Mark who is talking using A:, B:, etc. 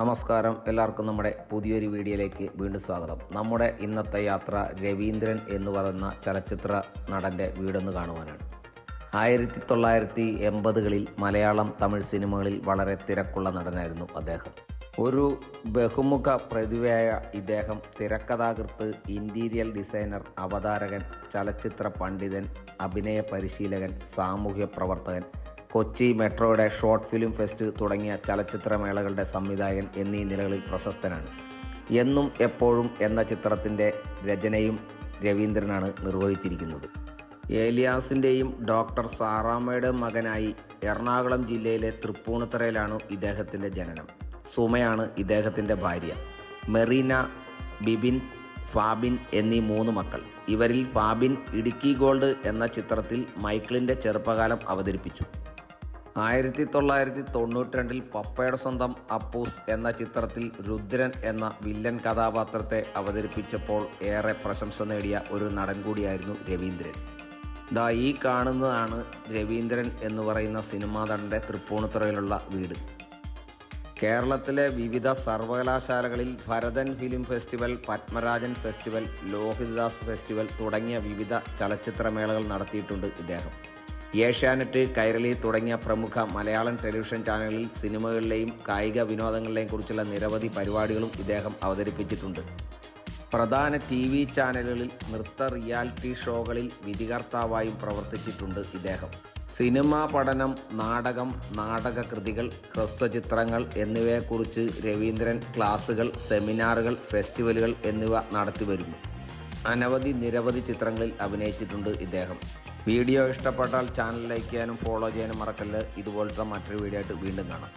A: നമസ്കാരം. എല്ലാവർക്കും നമ്മുടെ പുതിയൊരു വീഡിയോയിലേക്ക് വീണ്ടും സ്വാഗതം. നമ്മുടെ ഇന്നത്തെ യാത്ര രവീന്ദ്രൻ എന്ന് പറയുന്ന ചലച്ചിത്ര നടന്റെ വീടൊന്ന് കാണുവാനാണ്. ആയിരത്തി തൊള്ളായിരത്തി എൺപതുകളിൽ മലയാളം തമിഴ് സിനിമകളിൽ വളരെ തിരക്കുള്ള നടനായിരുന്നു അദ്ദേഹം. ഒരു ബഹുമുഖ പ്രതിഭയായ ഇദ്ദേഹം തിരക്കഥാകൃത്ത് ഇന്റീരിയൽ ഡിസൈനർ അവതാരകൻ ചലച്ചിത്ര പണ്ഡിതൻ അഭിനയ പരിശീലകൻ സാമൂഹ്യ പ്രവർത്തകൻ കൊച്ചി മെട്രോയുടെ ഷോർട്ട് ഫിലിം ഫെസ്റ്റ് തുടങ്ങിയ ചലച്ചിത്രമേളകളുടെ സംവിധായകൻ എന്നീ നിലകളിൽ പ്രശസ്തനാണ്. എന്നും എപ്പോഴും എന്ന ചിത്രത്തിന്റെ രചനയും രവീന്ദ്രനാണ് നിർവഹിച്ചിരിക്കുന്നത്. ഏലിയാസിന്റെയും ഡോക്ടർ സാറാമ്മയുടെ മകനായി എറണാകുളം ജില്ലയിലെ തൃപ്പൂണിത്തറയിലാണ് ഇദ്ദേഹത്തിന്റെ ജനനം. സുമയാണ് ഇദ്ദേഹത്തിന്റെ ഭാര്യ. മെറീന ബിബിൻ ഫാബിൻ എന്നീ മൂന്ന് മക്കൾ. ഇവരിൽ ഫാബിൻ ഇടുക്കി ഗോൾഡ് എന്ന ചിത്രത്തിൽ മൈക്കിളിന്റെ ചെറുപ്പകാലം അവതരിപ്പിച്ചു. ആയിരത്തി തൊള്ളായിരത്തി തൊണ്ണൂറ്റി രണ്ടിൽ പപ്പയുടെ സ്വന്തം അപ്പൂസ് എന്ന ചിത്രത്തിൽ രുദ്രൻ എന്ന വില്ലൻ കഥാപാത്രത്തെ അവതരിപ്പിച്ചപ്പോൾ ഏറെ പ്രശംസ നേടിയ ഒരു നടൻ കൂടിയായിരുന്നു രവീന്ദ്രൻ. ദാ ഈ കാണുന്നതാണ് രവീന്ദ്രൻ എന്ന് പറയുന്ന സിനിമാ നടന്റെ തൃപ്പൂണിത്തുറയിലുള്ള വീട്. കേരളത്തിലെ വിവിധ സർവകലാശാലകളിൽ Bharathan film festival Padmarajan festival Lohithadas festival തുടങ്ങിയ വിവിധ ചലച്ചിത്രമേളകൾ നടത്തിയിട്ടുണ്ട് ഇദ്ദേഹം. ഏഷ്യാനെറ്റ് കൈരളി തുടങ്ങിയ പ്രമുഖ മലയാളം ടെലിവിഷൻ ചാനലിൽ സിനിമകളിലെയും കായിക വിനോദങ്ങളിലെയും കുറിച്ചുള്ള നിരവധി പരിപാടികളും ഇദ്ദേഹം അവതരിപ്പിച്ചിട്ടുണ്ട്. പ്രധാന ടി വി ചാനലുകളിൽ നൃത്ത റിയാലിറ്റി ഷോകളിൽ വിധികർത്താവായും പ്രവർത്തിച്ചിട്ടുണ്ട് ഇദ്ദേഹം. സിനിമാ പഠനം നാടകം നാടകകൃതികൾ ഹ്രസ്വചിത്രങ്ങൾ എന്നിവയെക്കുറിച്ച് രവീന്ദ്രൻ ക്ലാസുകൾ സെമിനാറുകൾ ഫെസ്റ്റിവലുകൾ എന്നിവ നടത്തി വരുന്നു അനവധി നിരവധി ചിത്രങ്ങളിൽ അഭിനയിച്ചിട്ടുണ്ട് ഇദ്ദേഹം. വീഡിയോ ഇഷ്ടപ്പെട്ടാൽ ചാനൽ ലൈക്ക് ചെയ്യാനും ഫോളോ ചെയ്യാനും മറക്കല്ല്. ഇതുപോലത്തെ മറ്റൊരു വീഡിയോ ആയിട്ട് വീണ്ടും കാണാം.